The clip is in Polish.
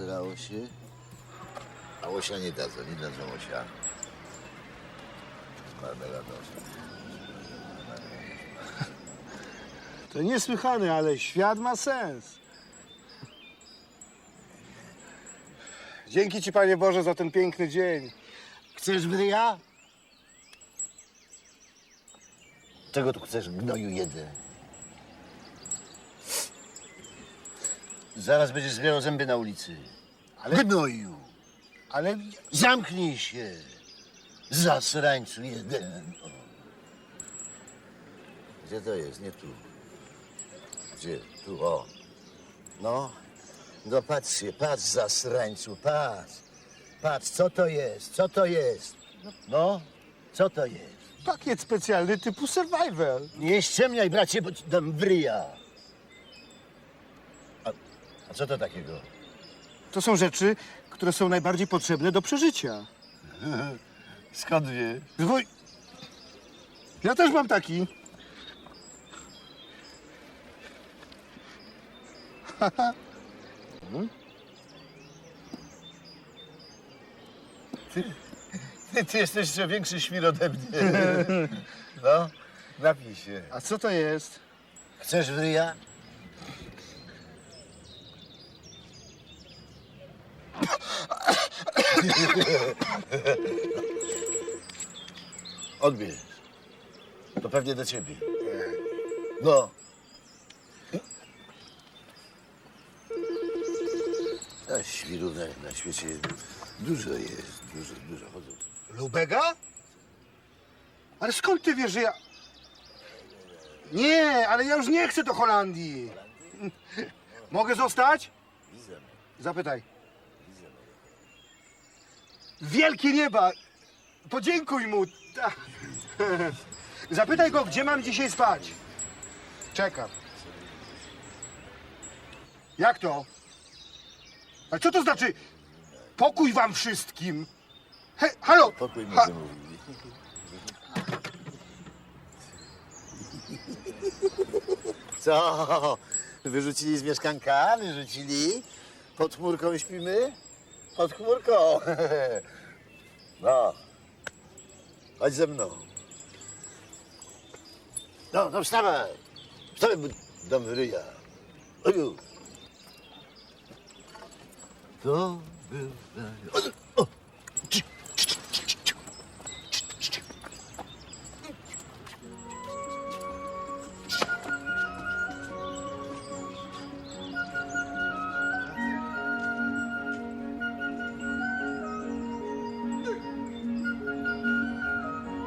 Nasrało się. A łosia nie dadzą, nie dadzą łosia. To niesłychane, ale świat ma sens. Dzięki Ci, Panie Boże, za ten piękny dzień. Chcesz wryja? Czego tu chcesz, gnoju jeden? Zaraz będziesz zbierał zęby na ulicy. Ale... Gnoju! Ale Zamknij się! Zasrańcu jeden! O. Gdzie to jest? Nie tu. Gdzie? Tu, o. No. No patrz się, patrz zasrańcu, patrz. Patrz, co to jest? Co to jest? No, co to jest? pakiet specjalny typu survival. Nie ściemniaj, bracie, bo ci dam wryja. A, co to takiego? To są rzeczy, które są najbardziej potrzebne do przeżycia. Skąd wie? Zwój... Ja też mam taki. Ty, ty jesteś jeszcze większy świr ode mnie. No, napij się. A co to jest? Chcesz wryja? Odbierz. To pewnie do ciebie. No. A świrów na, na świecie dużo jest, dużo, dużo chodzą. Lubega? Ale skąd ty wiesz, że ja... Nie, ale ja już nie chcę do Holandii. Mogę zostać? Zapytaj. Wielkie nieba! Podziękuj mu. Ta- Zapytaj go, gdzie mam dzisiaj spać. Czekam. Jak to? A co to znaczy? Pokój wam wszystkim. He, halo! Pokój mi Ha-. Co? Wyrzucili z mieszkanka? Wyrzucili? Pod chmurką śpimy? Pod chmurką. No. Chodź ze mną. No, no wstawaj. Wstawaj, bo dam ryja. Oju. To był...